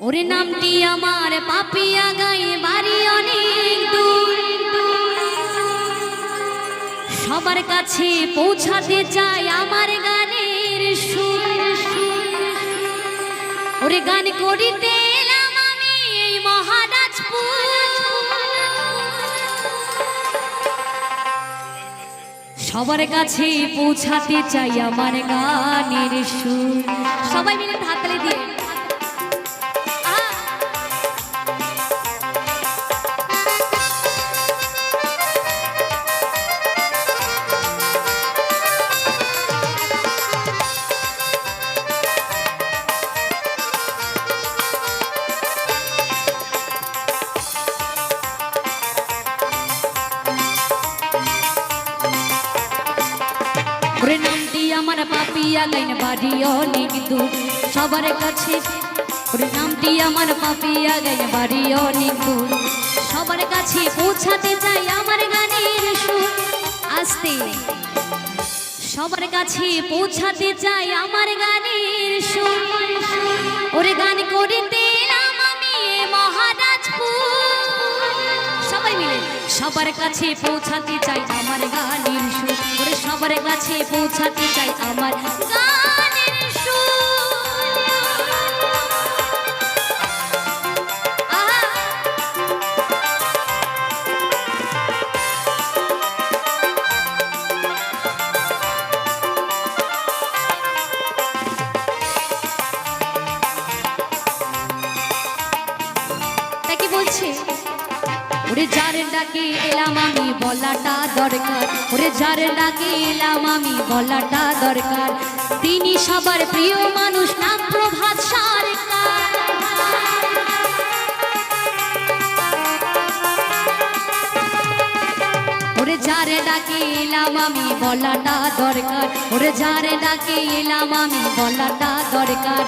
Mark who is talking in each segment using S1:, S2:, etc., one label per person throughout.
S1: ওরে নামটি আমার পাপিয়া গায়ে বাড়ি অনেক দূর। সবার কাছে পৌঁছাতে চাই আমার গানের সুর। ওরে গান করিতে সবার কাছে পৌঁছাতে চাই আমার গানের সুর। সবাই মিলে হাততালি দিয়ে। আমার পাপিয়া গাইন বাড়ি অনেক দূর। সবার কাছে ওরে নামটি আমার পাপিয়া গাইন বাড়ি অনেক দূর। সবার কাছে পৌঁছাতে চাই আমার গানের সুর। আসতে। সবার কাছে পৌঁছাতে চাই আমার গানের সুর। ওরে গান করিতে আমি মহারাজপুর। সবাই মিলে সবার কাছে পৌঁছাতে চাই আমার গানের কাছে পৌঁছাতে চাই আমার বলছে ওরে যার ডাকে এলাম আমি, বলাটা দরকার। ওরে যার ডাকে এলাম আমি, বলাটা দরকার। তিনি সবার প্রিয় মানুষ, নাম প্রভাত সরকার। ওরে যারে ডাকে এলাম আমি, বলাটা দরকার। ওরে যারে ডাকে এলাম আমি, বলাটা দরকার।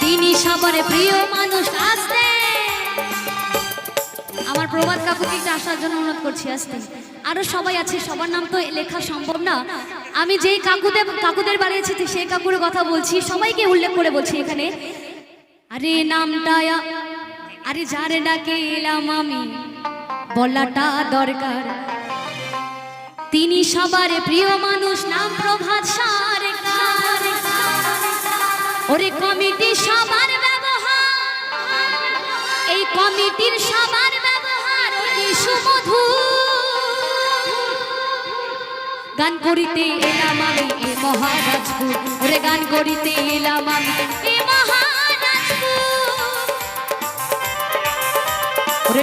S1: তিনি সবার প্রিয় মানুষ, আসতে আমার প্রভাত কাকুকে একটু আসার জন্য অনুরোধ করছি আসতে আরও সবাই আছে, সবার নাম তো লেখা সম্ভব না। আমি যেই কাকুদের কাকুদের বাড়ি এসেছি, সেই কাকুর কথা বলছি, সবাইকে উল্লেখ করে বলছি এখানে। আরে নামটা আরে যারে ডাকে এলাম আমি, বলাটা দরকার। তিনি সবার প্রিয় মানুষ, নাম প্রভাত ওরে কমিটি সবার ব্যবহার, এই কমিটির সবার ব্যবহার সুমধু গান করিতে এলাম আমি এ মহারাজপুর। ওরে গান করিতে এলাম আমি এ মহারাজপুর।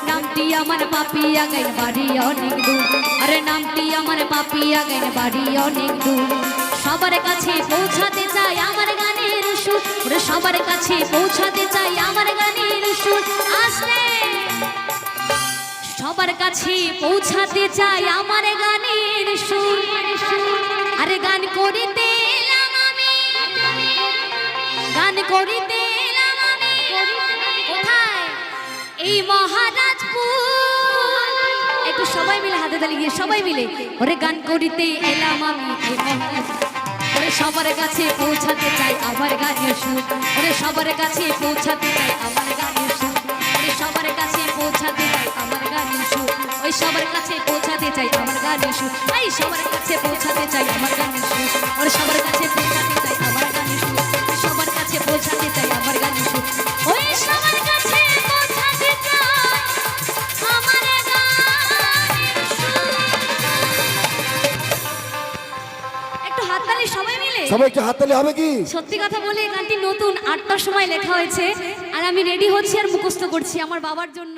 S1: নামটি আমার পাপিয়া গাইন বাড়ি অনেক দূর। আরে নামটি আমার পাপিয়া গাইন বাড়ি অনেক দূর। সবার কাছে পৌঁছাতে চাই আমার গানের সুর। সবার কাছে পৌঁছাতে চাই আমার গানের সুর। আসতে। সবার কাছে পৌঁছাতে চাই আমার গানের সুর। আরে গান করিতে গান করিতে এই মহারাজপুর। একটু সবাই মিলে হাতে তালি গিয়ে সবাই মিলে ওরে গান করিতে এলাম আমি। সবার কাছে পৌঁছাতে চাই আমার গানের সুর। ওরে সবার কাছে পৌঁছাতে চাই সুর এই সবার কাছে পৌঁছাতে চাই আমার সুর। সবার কাছে পৌঁছাতে চাই আমার সুর। সবার কাছে পৌঁছাতে চাই আমার সুর। ওই সবার কাছে পৌঁছাতে চাই আমার। একটু হাততালি সবাই মিলে?
S2: সবাই একটু হাততালি হবে কি?
S1: সত্যি কথা বলে এই গানটি নতুন আটটার সময় লেখা হয়েছে। আর আমি রেডি হচ্ছি আর মুখস্থ করছি আমার বাবার জন্য।